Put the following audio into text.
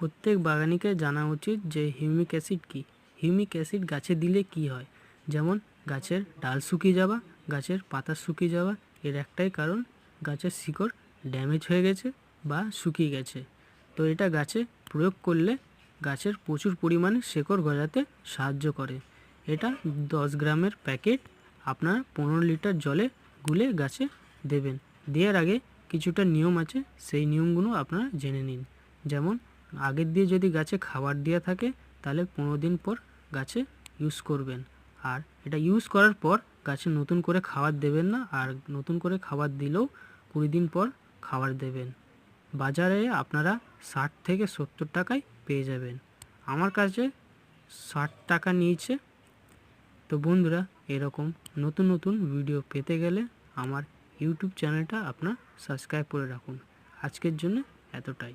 প্রত্যেক বাগানিকে জানা উচিত যে হিউমিক অ্যাসিড কী। হিউমিক অ্যাসিড গাছে দিলে কি হয়? যেমন, গাছের ডাল শুকিয়ে যাওয়া, গাছের পাতা শুকিয়ে যাওয়া, এর একটাই কারণ গাছের শিকড় ড্যামেজ হয়ে গেছে বা শুকিয়ে গেছে। তো এটা গাছে প্রয়োগ করলে গাছের প্রচুর পরিমাণে শেকড় গজাতে সাহায্য করে। এটা দশ গ্রামের প্যাকেট আপনার পনেরো লিটার জলে গুলে গাছে দেবেন। দেওয়ার আগে কিছুটা নিয়ম আছে, সেই নিয়মগুলো আপনারা জেনে নিন। যেমন আগের দিয়ে যদি গাছে খাবার দেওয়া থাকে, তাহলে পনেরো দিন পর গাছে ইউজ করবেন। আর এটা ইউজ করার পর গাছে নতুন করে খাবার দেবেন না, আর নতুন করে খাবার দিলেও কুড়ি দিন পর খাবার দেবেন। বাজারে আপনারা ষাট থেকে সত্তর টাকায় পেয়ে যাবেন। আমার কাছে ষাট টাকা নিয়েছে। তো বন্ধুরা, এরকম নতুন নতুন ভিডিও পেতে গেলে আমার ইউটিউব চ্যানেলটা আপনার সাবস্ক্রাইব করে রাখুন। আজকের জন্য এতটাই।